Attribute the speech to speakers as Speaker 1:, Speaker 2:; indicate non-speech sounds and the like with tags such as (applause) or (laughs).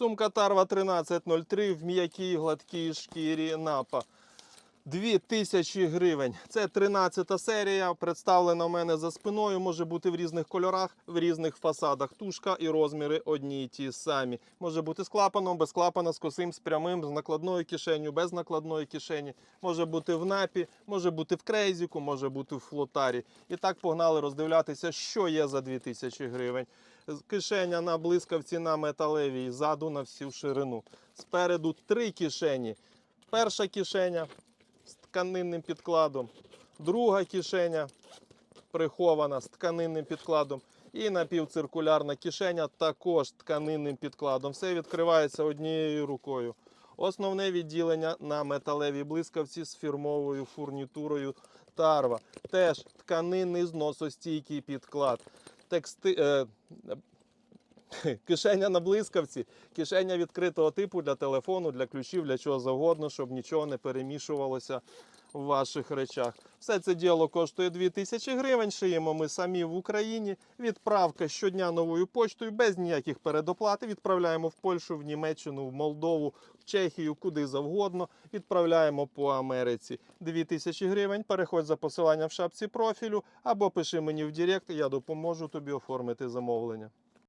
Speaker 1: Сумка Тарва 1303 в м'якій гладкій шкірі напа. 2000 гривень. Це 13 серія. Представлена в мене за спиною. Може бути в різних кольорах, в різних фасадах. Тушка і розміри одні й ті самі. Може бути з клапаном, без клапана, з косим, з прямим, з накладною кишеню, без накладної кишені. Може бути в напі, може бути в крейзіку, може бути в флотарі. І так погнали роздивлятися, що є за 2000 гривень. Кишеня на блискавці на металевій, ззаду на всю ширину. Спереду три кишені. Перша кишеня з тканинним підкладом, друга кишеня прихована з тканинним підкладом. І напівциркулярна кишеня також тканинним підкладом. Все відкривається однією рукою. Основне відділення на металевій блискавці з фірмовою фурнітурою Тарва. Теж тканинний зносостійкий підклад. Тексти... (laughs) Кишеня на блискавці, кишеня відкритого типу для телефону, для ключів, для чого завгодно, щоб нічого не перемішувалося в ваших речах. Все це діло коштує 2000 гривень. Шиємо ми самі в Україні. Відправка щодня новою почтою, без ніяких передоплат. Відправляємо в Польщу, в Німеччину, в Молдову, в Чехію, куди завгодно. Відправляємо по Америці. 2000 гривень. Переходь за посиланням в шапці профілю або пиши мені в Директ, я допоможу тобі оформити замовлення.